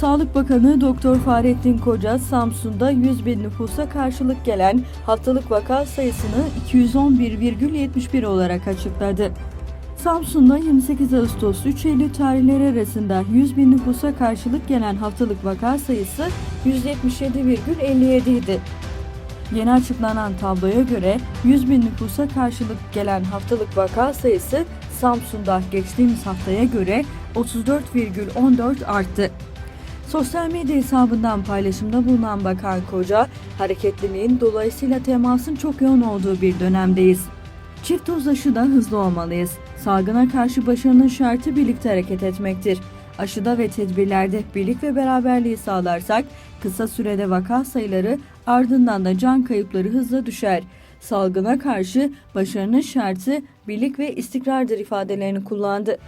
Sağlık Bakanı Doktor Fahrettin Koca, Samsun'da 100 bin nüfusa karşılık gelen haftalık vaka sayısını 211,71 olarak açıkladı. Samsun'da 28 Ağustos 3 Eylül tarihleri arasında 100 bin nüfusa karşılık gelen haftalık vaka sayısı 177,57 idi. Yeni açıklanan tabloya göre 100 bin nüfusa karşılık gelen haftalık vaka sayısı Samsun'da geçtiğimiz haftaya göre 34,14 arttı. Sosyal medya hesabından paylaşımda bulunan Bakan Koca, hareketliliğin dolayısıyla temasın çok yoğun olduğu bir dönemdeyiz. Çift doz aşıda hızlı olmalıyız. Salgına karşı başarının şartı birlikte hareket etmektir. Aşıda ve tedbirlerde birlik ve beraberliği sağlarsak kısa sürede vaka sayıları ardından da can kayıpları hızla düşer. Salgına karşı başarının şartı birlik ve istikrardır ifadelerini kullandı.